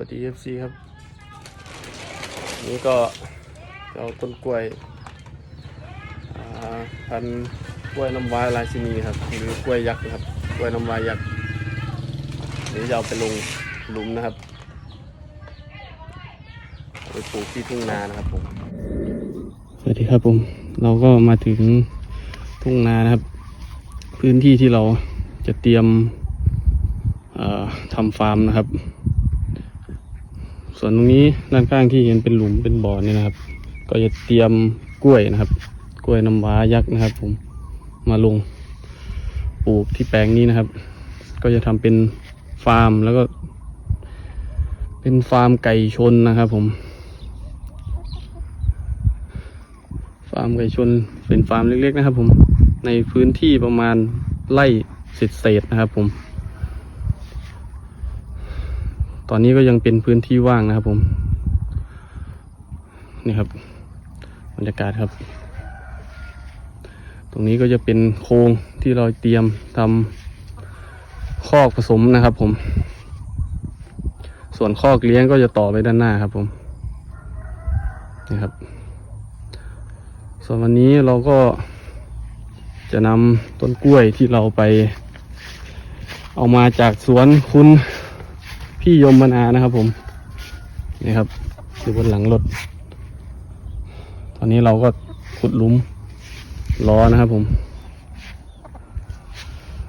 วัสดี FC ครับ นี่ก็เอาต้นกล้วยพันกล้วยน้ำว้าลายชินีครับหรือกล้วยยักษ์นะครับกล้วยน้ำว้ายักษ์นี่จะเอาไปลงหลุมนะครับไปปลูกที่ทุ่งนานะครับผมสวัสดีครับผม เราก็มาถึงทุ่งนานะครับ พื้นที่ที่เราจะเตรียมทำฟาร์มนะครับ ส่วนตรงนี้ด้านข้างที่เห็นเป็นหลุมเป็นบ่อนี่นะครับ ก็จะเตรียมกล้วยนะครับ กล้วยน้ำว้ายักษ์นะครับ ผมมาลงปลูกที่แปลงนี้นะครับ ก็จะทำเป็นฟาร์มแล้วก็ เป็นฟาร์มไก่ชนนะครับ ผม ฟาร์มไก่ชนเป็นฟาร์มเล็กๆนะครับ ผมในพื้นที่ประมาณไร่เศษๆนะครับ ผม ตอนนี้ก็ยังเป็นพื้นที่ว่างนะครับผม นี่ครับบรรยากาศครับ ตรงนี้ก็จะเป็นโครงที่เราเตรียมทำคอกผสมนะครับผม ส่วนคอกเลี้ยงก็จะต่อไปด้านหน้าครับผม นี่ครับ ส่วนวันนี้เราก็จะนำต้นกล้วยที่เราไป เอามาจากสวนคุณ พี่ยมมนานะครับ ผมนี่ครับอยู่บนหลังรถ ตอนนี้เราก็ขุดลุมรอนะครับ ผม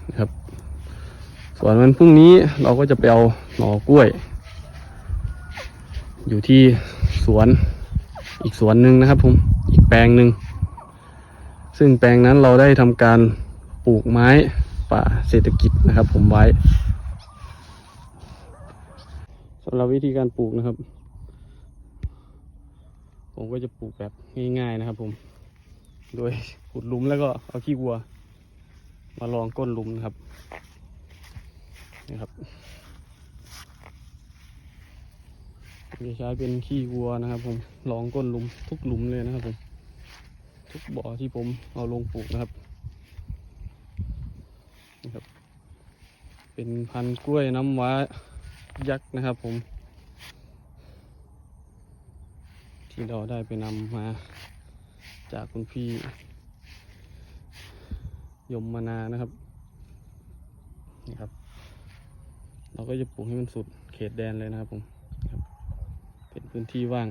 นะครับ ส่วนวันพรุ่งนี้เราก็จะไปเอาหน่อกล้วย อยู่ที่สวนอีกสวนหนึ่งนะครับ ผมอีกแปลงหนึ่งซึ่งแปลงนั้นเราได้ทำการปลูกไม้ป่าเศรษฐกิจนะครับ ผมไว้ สำหรับวิธีการปลูกนะครับ ผมก็จะปลูกแบบง่ายๆนะครับ ผม โดยขุดหลุมแล้วก็เอาขี้วัว มาลองก้นหลุมนะครับนี่ครับจะใช้เป็นขี้วัวนะครับ ผมลองก้นหลุมทุกหลุมเลยนะครับผมทุกบ่อที่ผมเอาลงปลูกนะครับนี่ครับ เป็นพันธุ์กล้วยน้ำว้า ยักษ์นะครับผม ที่เราได้ไปนำมาจากคุณพี่ยมมานานะครับนี่ครับ เราก็จะปลูกให้มันสุดเขตแดนเลยนะครับผมบเป็นพื้นที่ว่าง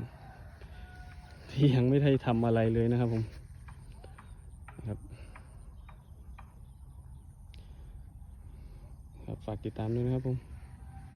ที่ยังไม่ได้ทำอะไรเลยนะครับผมนะครับครับฝากติดตามด้วยนะครับผม